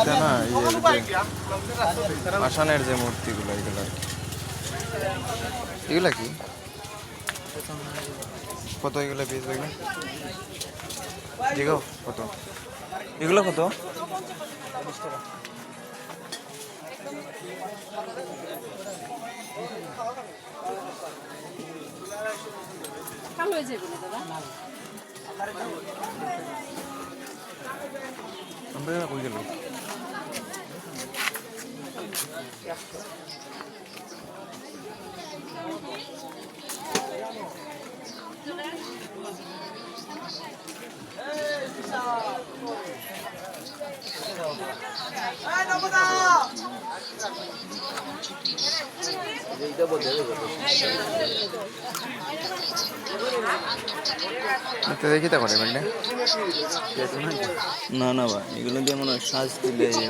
এটা না আসানের যে মূর্তিগুলো, এগুলো আর কি। এগুলা কি? কত এগুলো পিস এগুলো দেখো, কত। এগুলো কত? আমরা কই গেল তো দেখি তা করে মানে না না বা এগুলো দিয়ে মনে হয় শ্বাস দিলে ইয়ে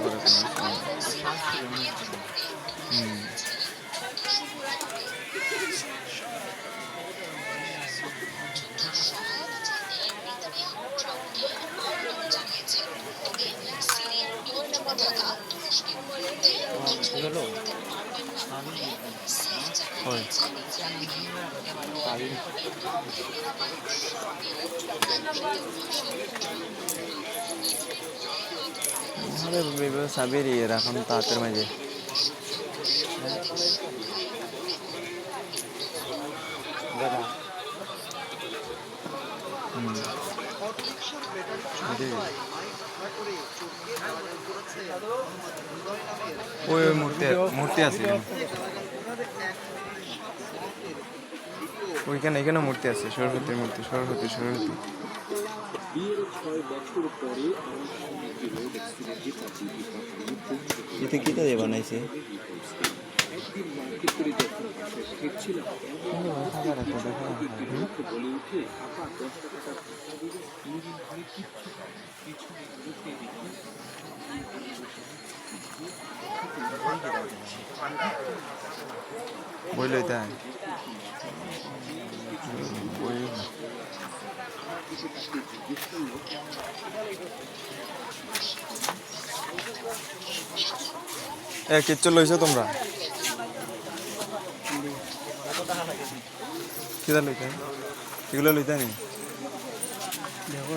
হয় আরে বেবে সাবের ইয়ে রাখুন তো হাতের মাঝে ওই মূর্তি মূর্তি আছে এখানে। ওইখানে এখানে মূর্তি আছে সরস্বতীর মূর্তি সরস্বতী সরস্বতী। এতে কিটা দিয়ে বানাইছে? বই লইতে হয় বই এ কিচ্ছু লইছো তোমরা? কিটা লইতে? এগুলো লইতে নি? দেখো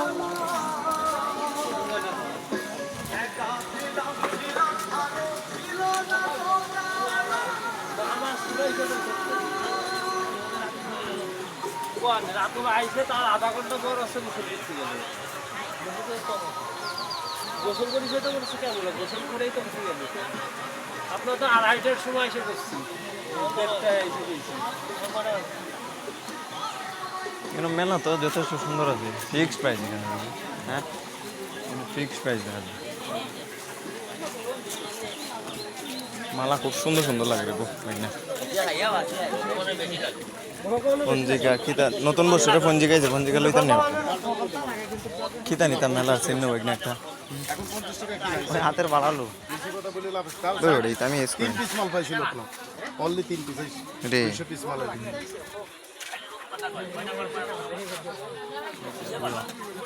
আধা ঘণ্টা পর গোসল করতে গোসল তো বলছে, কেমন গোসল করেই তো বসে গেল। আপনার তো আড়াইটার সময় এসে করছি এসে মেলা তো যথেষ্ট সুন্দর আছে। ফিক্সড প্রাইস এখানে। হ্যাঁ? ফিক্সড প্রাইস দেখা মালা খুব সুন্দর সুন্দর লাগে রে গো পঞ্জিকা কিতা নতুন বছরে পঞ্জিকা আছে পঞ্জিকা লইতাম না? কিতা নিতাম মেলা চিহ্ন ওই না একটা। হাতের বাড়ালো। আমি এস করি। পিস মাল পাইছিল অনলি তিন পিস রে পিস মাল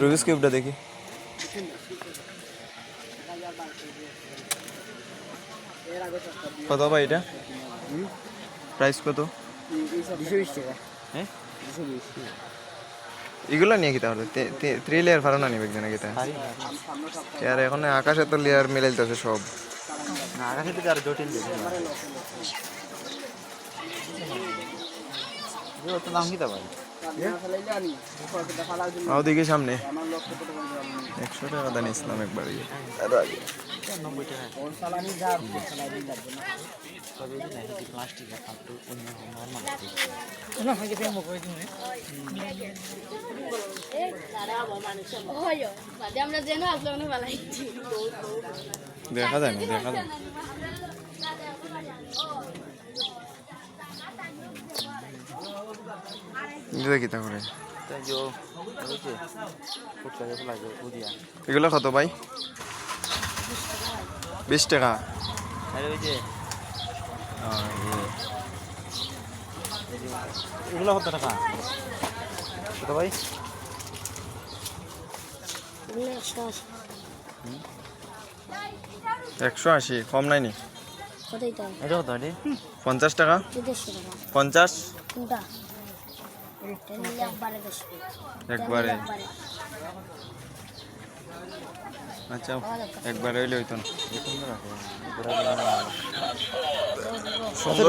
রুবিস কিউবটা দেখি। কত ভাই এটা? প্রাইস কত? হ্যাঁ? এগুলো নিয়ে কি তাহলে? থ্রি লেয়ার ফারো না নিবে নাকি তা? আর এখন আকাশে তো লেয়ার মিলাইতেছে সব। আকাশে থেকে আর জটিল তো নাম কি তা ভাই? আও সামনে। একশো টাকা দান ইসলাম একবার ইয়ে। আরও আগে। হয়। দেখা যায় না দেখা যায় লাগে উদিয়া এগুলো কত ভাই? বিশ টাকা। এগুলো কত টাকা? কত ভাই? একশো আশি কম নাই নি? কত পঞ্চাশ টাকা? পঞ্চাশ? একবারে। আচ্ছা একবারে হইলে হইতো না।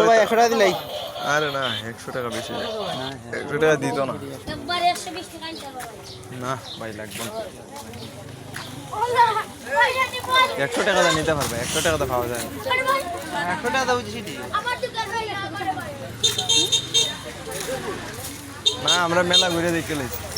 ভাই একশো টাকা দিলাই? আরে না একশো টাকা বেশি। একশো টাকা দিত না। না ভাই লাগবে না। একশো টাকা দা নিতে পারবে একশো টাকা তো পাওয়া যায় না। একশো টাকা দাও আমরা মেলা ঘুরে দেখতে লেছি